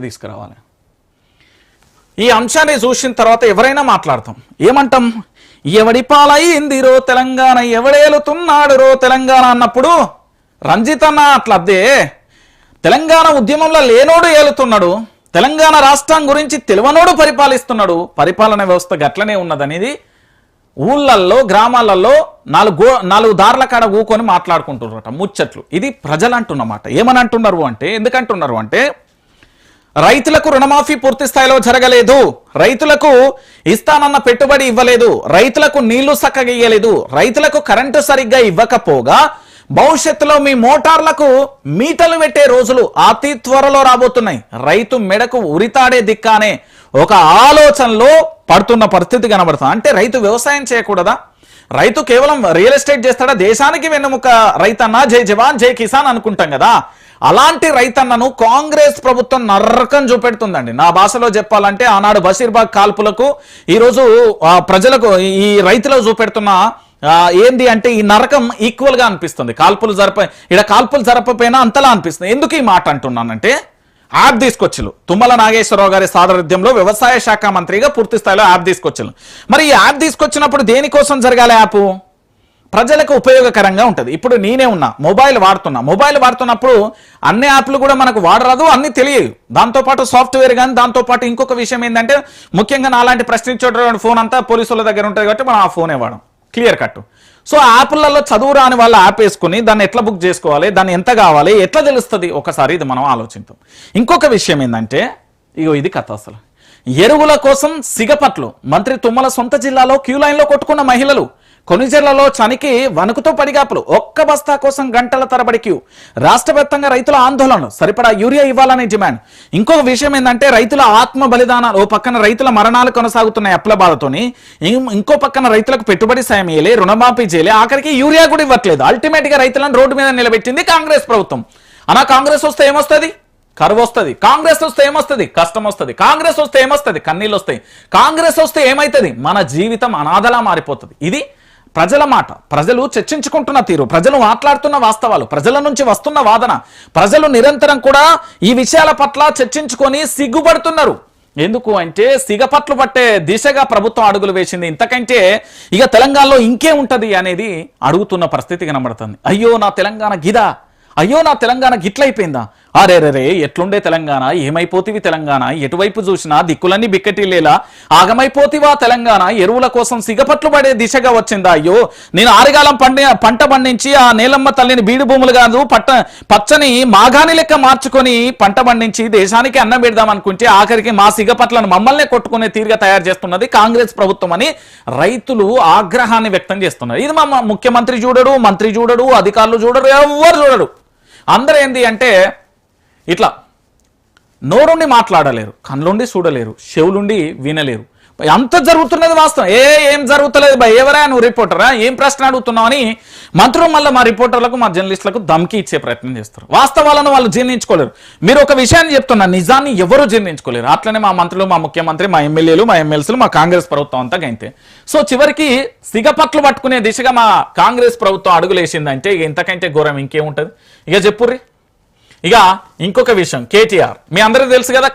తీసుకురావాలి ఈ అంశాన్ని చూసిన తర్వాత ఎవరైనా మాట్లాడతాం. ఏమంటాం? ఎవడి పాలైందిరో తెలంగాణ ఎవడేలుతున్నాడు రో తెలంగాణ అన్నప్పుడు రంజిత్ అన్న అట్లా అదే తెలంగాణ ఉద్యమంలో లేనోడు ఏలుతున్నాడు తెలంగాణ రాష్ట్రం గురించి తెలివనోడు పరిపాలిస్తున్నాడు పరిపాలన వ్యవస్థ గట్లనే ఉన్నదనేది ఊళ్ళల్లో గ్రామాలలో నాలుగు గో నాలుగు దారుల కాడ ఊకొని మాట్లాడుకుంటున్నారట ముచ్చట్లు. ఇది ప్రజలు అంటున్నమాట ఏమని అంటున్నారు అంటే ఎందుకంటున్నారు అంటే రైతులకు రుణమాఫీ పూర్తి స్థాయిలో జరగలేదు. రైతులకు ఇస్తానన్న పెట్టుబడి ఇవ్వలేదు. రైతులకు నీళ్ళు చక్కగా రైతులకు కరెంటు సరిగ్గా ఇవ్వకపోగా భవిష్యత్తులో మీ మోటార్లకు మీటలు పెట్టే రోజులు అతి త్వరలో రాబోతున్నాయి. రైతు మెడకు ఉరితాడే దిక్కానే ఒక ఆలోచనలో పడుతున్న పరిస్థితి కనబడుతుంది. అంటే రైతు వ్యవసాయం చేయకూడదా? రైతు కేవలం రియల్ ఎస్టేట్ చేస్తాడా? దేశానికి వెన్నుముక రైతన్న? జై జవాన్ జై కిసాన్ అనుకుంటాం కదా. అలాంటి రైతన్నను కాంగ్రెస్ ప్రభుత్వం నరకం చూపెడుతుందండి. నా భాషలో చెప్పాలంటే ఆనాడు బషీర్బాగ్ కాల్పులకు ఈరోజు ప్రజలకు ఈ రైతులకు చూపెడుతున్న ఏంది అంటే ఈ నరకం ఈక్వల్గా అనిపిస్తుంది. కాల్పులు జరప ఇక్కడ కాల్పులు జరపపోయినా అంతలా అనిపిస్తుంది. ఎందుకు ఈ మాట అంటున్నానంటే యాప్ తీసుకొచ్చులు. తుమ్మల నాగేశ్వరరావు గారి సారథ్యంలో వ్యవసాయ శాఖ మంత్రిగా పూర్తి స్థాయిలో యాప్ తీసుకొచ్చులు. మరి ఈ యాప్ తీసుకొచ్చినప్పుడు దేనికోసం జరగాలి యాప్? ప్రజలకు ఉపయోగకరంగా ఉంటుంది. ఇప్పుడు నేనే ఉన్నా మొబైల్ వాడుతున్నా. మొబైల్ వాడుతున్నప్పుడు అన్ని యాప్లు కూడా మనకు వాడరాదు అన్ని తెలియదు. దాంతోపాటు సాఫ్ట్వేర్ కానీ దాంతోపాటు ఇంకొక విషయం ఏంటంటే ముఖ్యంగా నాలాంటి ప్రశ్నించేటువంటి ఫోన్ అంతా పోలీసుల దగ్గర ఉంటుంది కాబట్టి మనం ఆ ఫోనే వాడం. క్లియర్ కట్ సో యాప్లలో చదువు రాని వాళ్ళ యాప్ వేసుకుని దాన్ని ఎట్లా బుక్ చేసుకోవాలి దాన్ని ఎంత కావాలి ఎట్లా తెలుస్తుంది? ఒకసారి ఇది మనం ఆలోచిద్దాం. ఇంకొక విషయం ఏంటంటే ఇగో ఇది కథ అసలు. ఎరువుల కోసం సిగపట్లు మంత్రి తుమ్మల సొంత జిల్లాలో క్యూ లైన్లో కొట్టుకున్న మహిళలు. కొనుజర్లలో చనికి వణుకుతో పడిగాపులు. ఒక్క బస్తా కోసం గంటల తరబడి క్యూ. రాష్ట్ర వ్యాప్తంగా రైతుల ఆందోళనలు. సరిపడా యూరియా ఇవ్వాలనే డిమాండ్. ఇంకొక విషయం ఏంటంటే రైతుల ఆత్మ బలిదానాలు. ఓ పక్కన రైతుల మరణాలు కొనసాగుతున్నాయి అప్పుల బాధతోని. ఇంకో పక్కన రైతులకు పెట్టుబడి సాయం ఇయ్యలే రుణమాఫీ చేయలే. ఆఖరికి యూరియా కూడా ఇవ్వట్లేదు. అల్టిమేట్గా రైతులను రోడ్డు మీద నిలబెట్టింది కాంగ్రెస్ ప్రభుత్వం. అనా కాంగ్రెస్ వస్తే ఏమొస్తుంది? కరువు వస్తుంది. కాంగ్రెస్ వస్తే ఏమొస్తుంది? కష్టం వస్తుంది. కాంగ్రెస్ వస్తే ఏమొస్తుంది? కన్నీళ్ళు వస్తాయి. కాంగ్రెస్ వస్తే ఏమవుతుంది మన జీవితం అనాథలా మారిపోతుంది. ఇది ప్రజల మాట. ప్రజలు చర్చించుకుంటున్న తీరు. ప్రజలు మాట్లాడుతున్న వాస్తవాలు. ప్రజల నుంచి వస్తున్న వాదన. ప్రజలు నిరంతరం కూడా ఈ విషయాల పట్ల చర్చించుకొని సిగ్గుపడుతున్నారు. ఎందుకు అంటే సిగపట్లు పట్టే దిశగా ప్రభుత్వం అడుగులు వేసింది. ఇంతకంటే ఇక తెలంగాణలో ఇంకే ఉంటది అనేది అడుగుతున్న పరిస్థితి కనబడుతుంది. అయ్యో నా తెలంగాణ గిదా. అయ్యో నా తెలంగాణ గిట్లయిపోయిందా? అరే రే ఎట్లుండే తెలంగాణ? ఏమైపోతివి తెలంగాణ? ఎటువైపు చూసినా దిక్కులన్నీ బిక్కటిల్లేలా? ఆగమైపోతివా తెలంగాణ? ఎరువుల కోసం సిగపట్లు పడే దిశగా వచ్చిందా? అయ్యో నేను ఆరుగాలం పండి పంట పండించి ఆ నీలమ్మ తల్లిని బీడు భూములు కాదు పట్ట పచ్చని మాగాని లెక్క మార్చుకొని పంట పండించి దేశానికి అన్నం పెడదాం అనుకుంటే ఆఖరికి మా సిగపట్లను మమ్మల్నే కొట్టుకునే తీరుగా తయారు చేస్తున్నది కాంగ్రెస్ ప్రభుత్వం అని రైతులు ఆగ్రహాన్ని వ్యక్తం చేస్తున్నారు. ఇది మా ముఖ్యమంత్రి చూడడు మంత్రి చూడడు అధికారులు చూడరు ఎవరు చూడడు అందరూ ఏంటి అంటే ఇట్లా నోరుండి మాట్లాడలేరు కళ్ళుండి చూడలేరు చెవులుండి వినలేరు. అంత జరుగుతున్నది వాస్తవం. ఏ ఏం జరుగుతలేదు బా ఎవరా నువ్వు రిపోర్టరా? ఏం ప్రశ్న అడుగుతున్నావు అని మంత్రులు మళ్ళీ మా రిపోర్టర్లకు మా జర్నలిస్టులకు ధమ్కి ఇచ్చే ప్రయత్నం చేస్తారు. వాస్తవాలను వాళ్ళు జీర్ణించుకోలేరు. మీరు ఒక విషయాన్ని చెప్తున్నా నిజాన్ని ఎవరు జీర్ణించుకోలేరు. అట్లనే మా మంత్రులు మా ముఖ్యమంత్రి మా ఎమ్మెల్యేలు మా ఎమ్మెల్సీలు మా కాంగ్రెస్ ప్రభుత్వం అంతా గైతే. సో చివరికి సిగపట్లు పట్టుకునే దిశగా మా కాంగ్రెస్ ప్రభుత్వం అడుగులేసిందంటే ఇక ఇంతకంటే ఘోరం ఇంకేముంటుంది? ఇక చెప్పుర్రి. ఇక ఇంకొక విషయం కేటీఆర్. మీ అందరికీ తెలుసు కదా